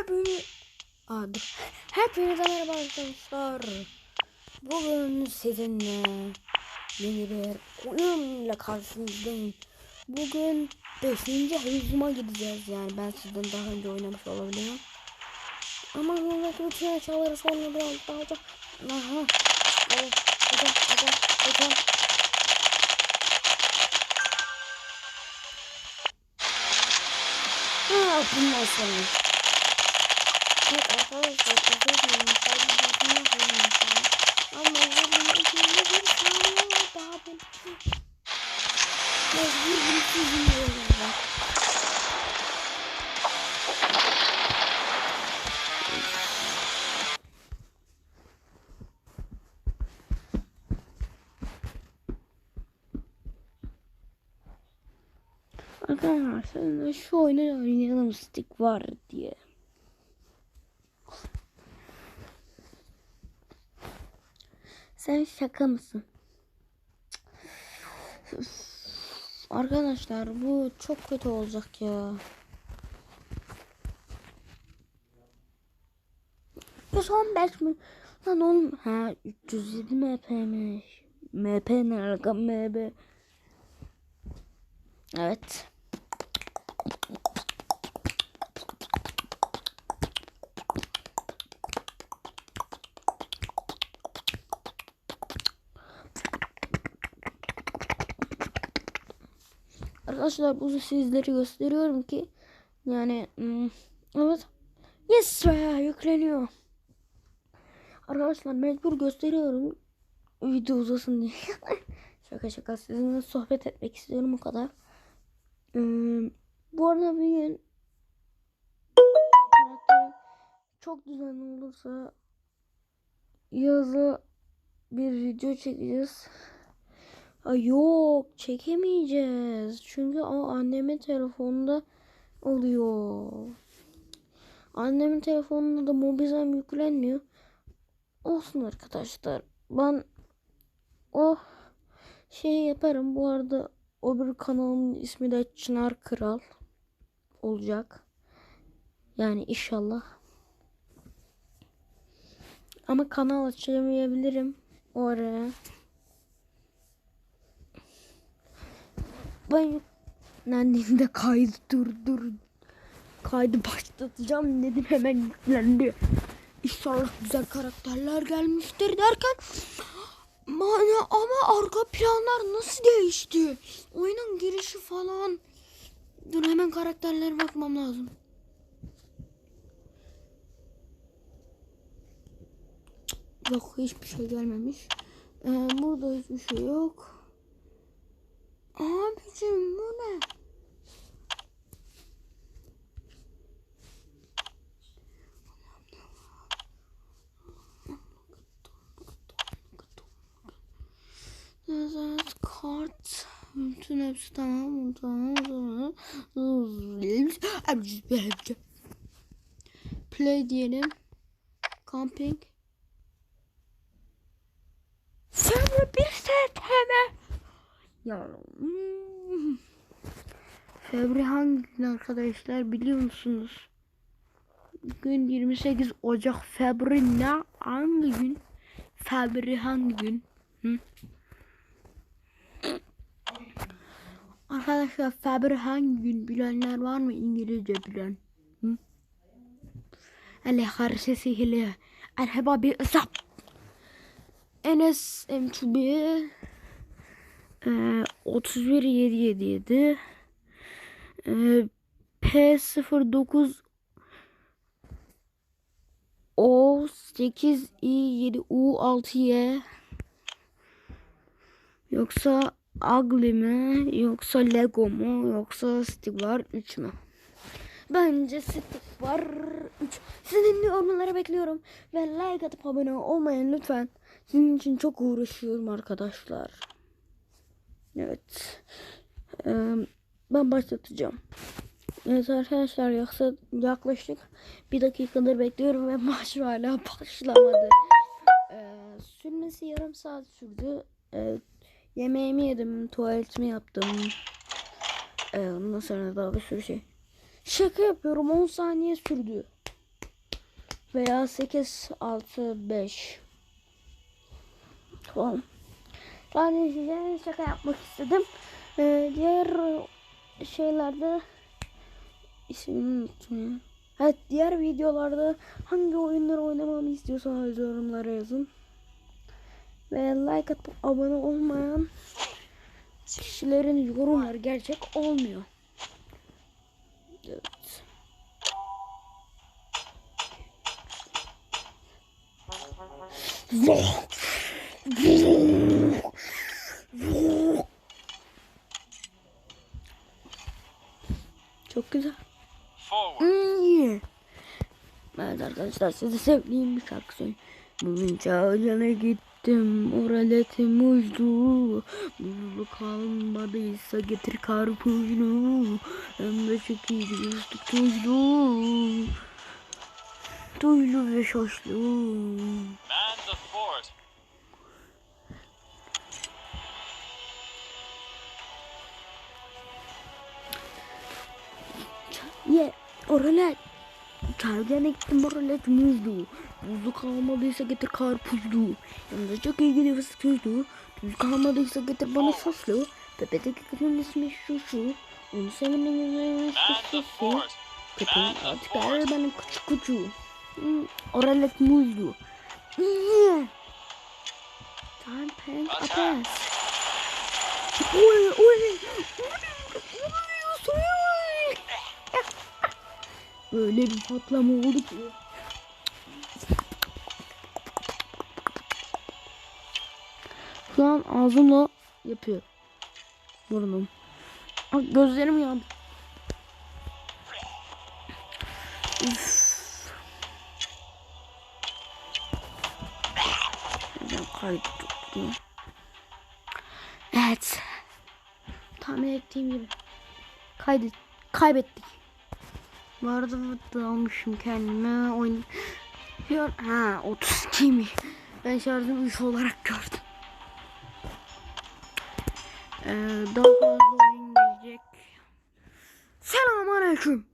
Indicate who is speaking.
Speaker 1: Hepiniz... Aa. Hepinize merhaba arkadaşlar. Bugün sizinle yeni bir oyunla karşınızdayım. Bugün 5. hızıma gideceğiz yani ben sizden daha önce oynamış olabilirim. Ama buradaki bütün eşyaları sonra biraz daha da... Aha. Evet. Hocam, hocam, hocam. Var daha ben. Mecbur bir şey bilmiyorum ben. Arkadaşlar şu oyunu oynayalım stick var diye. Sen şaka mısın? Arkadaşlar bu çok kötü olacak ya. 115 mi? Lan oğlum ha 307 MP'miş. MP ne alaka MB? Evet. Arkadaşlar bu sizlere gösteriyorum ki yani hmm, evet yes be yükleniyor. Arkadaşlar mecbur gösteriyorum video uzasın diye. şaka şaka sizinle sohbet etmek istiyorum o kadar. Hmm, bu arada bir gün karakterim çok düzenli olursa yazı bir video çekeceğiz. Ay yok çekemeyeceğiz. Çünkü o annemin telefonunda oluyor. Annemin telefonunda da Mobizem yüklenmiyor. Olsun arkadaşlar. Ben o şey yaparım. Bu arada o bir kanalımın ismi de Çınar Kral olacak. Yani inşallah. Ama kanal açamayabilirim oraya. Ben yüklendiğinde kaydı dur dur. Kaydı başlatacağım dedim hemen yüklendi. İnşallah güzel karakterler gelmiştir derken Bana ama arka planlar nasıl değişti? Oyunun girişi falan. Dur hemen karakterlere bakmam lazım. Yok hiçbir şey gelmemiş. Ee, burada hiçbir şey yok. Abicim bu ne? Evet kart. Bütün hepsi tamam. Tamam. tamam. Play diyelim. Camping. Sonra bir set hemen. Ya. Febri hangi gün arkadaşlar biliyor musunuz? Bugün 28 Ocak. Febri ne? Hangi gün? Febri hangi gün? Hı? Arkadaşlar Febri hangi gün bilenler var mı İngilizce bilen? Hı? Ali harsesiyle Erheba bir ısap. Enes M2B e, 31777 e, P09 O 8 I 7 U 6 Y yoksa Ugly mi yoksa Lego mu yoksa Stick var 3 mü? Bence Stick var 3. Sizin yorumlara bekliyorum ve like atıp abone olmayın lütfen. Sizin için çok uğraşıyorum arkadaşlar. Evet. Ben başlatacağım. Evet arkadaşlar yoksa yaklaşık bir dakikadır bekliyorum ve maç hala başlamadı. Ee, sürmesi yarım saat sürdü. Ee, yemeğimi yedim, tuvaletimi yaptım. Ee, ondan sonra daha bir sürü şey. Şaka yapıyorum 10 saniye sürdü. veya 8 6 5 Tamam. Yani size şaka yapmak istedim. Ee, diğer şeylerde ismini unuttum ya. Evet diğer videolarda hangi oyunları oynamamı istiyorsanız yorumlara yazın. Ve like atıp abone olmayan kişilerin yorumları gerçek olmuyor. Evet. Çok güzel. Hmm. Evet arkadaşlar size sevdiğim bir şarkı söyleyeyim. Bugün çağcana gittim oraletim uçtu Buzlu kalmadıysa getir karpuzlu Hem de çok iyi bir üstlük tuzlu Tuzlu ve şoşlu oralet Çağcana gittim oralet muzlu Buzlu kalmadıysa getir karpuzlu de çok iyi gidiyor tuzlu Tuz kalmadıysa getir bana soslu. Pepedeki kızın ismi şu şu Onu sevenin yüzüne. Köpeğin
Speaker 2: Man the
Speaker 1: artık ağır benim küçük küçüğü Hmm, Oralet muzlu Yeah Time prank
Speaker 2: Attack.
Speaker 1: atas Oy oy. Vuruyorsun Böyle bir patlama oldu ki Şu an ağzımla yapıyor Burnum Aa, Gözlerim yandı Üf. Neden kaydettim? Evet. Tahmin ettiğim gibi. Kaydet kaybettik. Bu arada da almışım kendime oyun. An- ha 32'ymiş. Ben şarjım 3 olarak gördüm. Ee, daha fazla oyun gelecek. Selamünaleyküm.